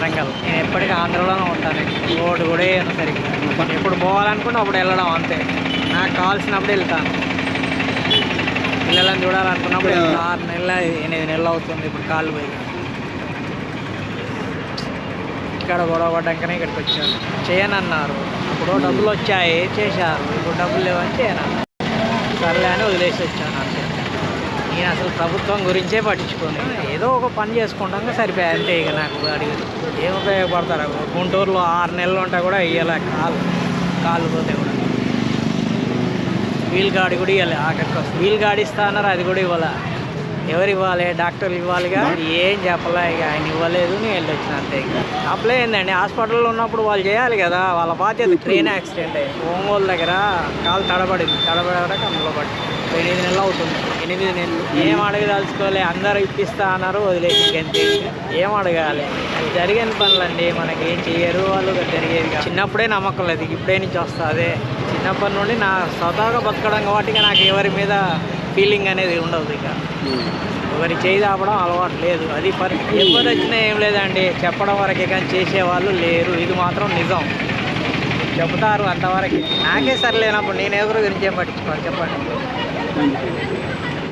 వరంగల్. నేను ఎప్పటికీ ఆంధ్రలోనే ఉంటాను. రోడ్డు కూడా వేయను సరిగ్గా. ఎప్పుడు పోవాలనుకుంటే అప్పుడు వెళ్ళడం అంతే. నాకు కావాల్సినప్పుడు వెళ్తాను. పిల్లలను చూడాలనుకున్నప్పుడు. ఆరు నెలల ఎనిమిది నెలలు అవుతుంది ఇప్పుడు కాళ్ళు పోయి. ఇక్కడ గొడవ పడ్డాకనే ఇక్కడికి వచ్చాను. చేయనన్నారు. అప్పుడు డబ్బులు వచ్చాయి. చేశారు. ఇప్పుడు డబ్బులు లేవని చేయనన్నారు సర్లే అని వదిలేసి వచ్చాను అంతే. నేను అసలు ప్రభుత్వం గురించే పట్టించుకోను. ఏదో ఒక పని చేసుకుంటాం సరిపోయాయి అంతే ఇక నాకు అడిగి ఏం ఉపయోగపడతారు? గుంటూరులో ఆరు నెలలు ఉంటా కూడా ఇవ్వలే కాలు కాళ్ళు పోతే కూడా. వీల్ గాడి కూడా ఇవ్వాలి ఆఖరికి వీల్ గాడి ఇస్తా అన్నారు అది కూడా ఇవ్వాలా? ఎవరు ఇవ్వాలి? డాక్టర్లు ఇవ్వాలిగా? ఏం చెప్పలే ఇక ఆయన ఇవ్వలేదు నేను వెళ్ళి వచ్చిన అంతే ఇక. అప్లై ఏందండి హాస్పిటల్లో ఉన్నప్పుడు వాళ్ళు చేయాలి కదా వాళ్ళ బాధ్యత ట్రైన్ యాక్సిడెంట్ అయ్యి ఒంగోలు దగ్గర కాలు తడబడింది. తడబడక అందులో పడి. ఎనిమిది నెలలు అవుతుంది. ఎనిమిది నెలలు. ఏం అడగదలుచుకోలే అందరూ ఇప్పిస్తా అన్నారు వదిలేసి ఇంకంతే ఏం అడగాలి? అది జరిగిన పనులండి మనకి ఏం చేయరు వాళ్ళు జరిగేది. చిన్నప్పుడే నమ్మకం లేదు ఇప్పుడే నుంచి వస్తుంది. చిన్నప్పటి నుండి నా స్వతహాగా బతకడం కాబట్టి నాకు ఎవరి మీద ఫీలింగ్ అనేది ఉండదు ఇక. ఒకరి చేయి దాపడం అలవాటు లేదు. అది పరి ఎవరు వచ్చినా ఏం లేదండి. చెప్పడం వరకే కానీ చేసేవాళ్ళు లేరు. ఇది మాత్రం నిజం. చెబుతారు అంతవరకే. నాకే సరిలేనప్పుడు నేను ఎవరి గురించి ఏం పట్టించుకోవాలి? చెప్పండి.